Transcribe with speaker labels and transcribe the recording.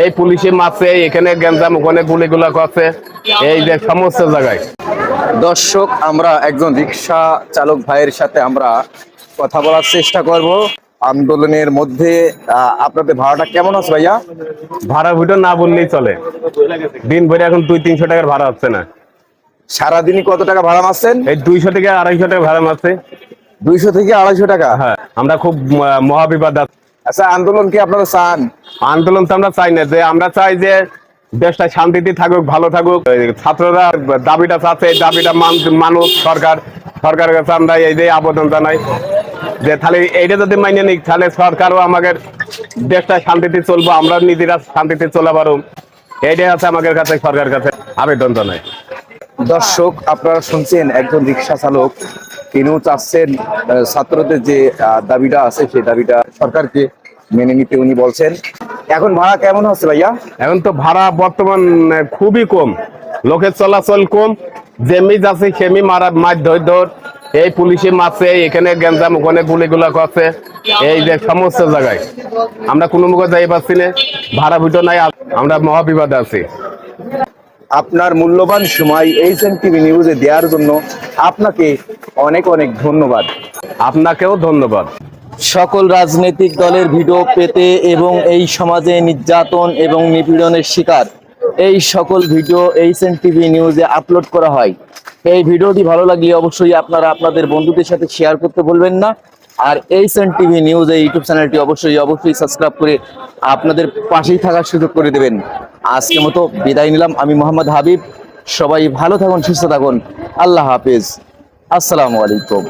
Speaker 1: এই পুলিশে মারছে এখানে গ্যাঞ্জাম ওখানে গুলিগুলা করছে। এই যে সমস্ত জায়গায়।
Speaker 2: দর্শক আমরা একজন রিক্সা চালক ভাইয়ের সাথে আমরা কথা বলার চেষ্টা করব। আন্দোলনের মধ্যে আপনাদের ভাড়াটা কেমন আছে ভাইয়া?
Speaker 1: ভাড়া ভিটো না বললেই চলে। দিন ভরে এখন দুই তিনশো টাকার ভাড়া হচ্ছে না।
Speaker 2: সারাদিনই কত টাকা ভাড়া মারছেন?
Speaker 1: এই দুইশো থেকে আড়াইশো টাকা ভাড়া মারছে।
Speaker 2: দুইশো থেকে আড়াইশো টাকা?
Speaker 1: হ্যাঁ আমরা খুব আছি।
Speaker 2: আচ্ছা আন্দোলন কি আপনারা চান?
Speaker 1: আন্দোলন তো আমরা চাই না যে আমরা চাই যে দেশটা শান্তিতে থাকুক ভালো থাকুক। ছাত্ররা দাবিটা চাচ্ছে এই দাবিটা মান- মানুক সরকার। সরকারের কাছে আমরা এই যে আবেদন জানাই যে তাহলে এইটা যদি মাইনে নিক তাহলে সরকারও আমাদের দেশটা শান্তিতে চলবো আমরা নিজেরা শান্তিতে চলে পারো এইটাই আছে আমাদের কাছে সরকারের কাছে আবেদন জানাই।
Speaker 2: দর্শক আপনারা শুনছেন একজন রিক্সা চালক। তিনিও চাচ্ছেন ছাত্রদের যে দাবিটা আছে সেই দাবিটা সরকারকে মেনে নিতে উনি বলছেন। এখন ভাড়া কেমন হচ্ছে ভাইয়া?
Speaker 1: এখন তো ভাড়া বর্তমান খুবই কম। লোকের চলাচল কম। যেমি যাচ্ছে সেমি মারা মাছ ধর ধর। এই পুলিশে মারছে এখানে গ্যাঞ্জাম ওখানে গুলিগুলা করছে। এই যে সমস্ত জায়গায়। আমরা কোনো মুখে যাই পাচ্ছি না। ভাড়া ভিটো নাই আমরা মহাবিবাদে আছি।
Speaker 2: আপনার মূল্যবান সময় এইচ এই টিভি নিউজে দেওয়ার জন্য আপনাকে অনেক অনেক ধন্যবাদ।
Speaker 1: আপনাকেও ধন্যবাদ।
Speaker 3: সকল রাজনৈতিক দলের ভিডিও পেতে এবং এই সমাজে নির্যাতন এবং নিপীড়নের শিকার, এই সকল ভিডিও এইচএন টিভি নিউজে আপলোড করা হয়। এই ভিডিওটি ভালো লাগলে অবশ্যই আপনারা আপনাদের বন্ধুদের সাথে শেয়ার করতে ভুলবেন না। আর এইচএন টিভি নিউজ এই ইউটিউব চ্যানেলটি অবশ্যই অবশ্যই সাবস্ক্রাইব করে আপনাদের পাশেই থাকার সুযোগ করে দেবেন। আজকে মতো বিদায় নিলাম। আমি মোহাম্মদ হাবিব। সবাই ভালো থাকুন, সুস্থ থাকুন। আল্লাহ হাফিজ। আসসালামু আলাইকুম।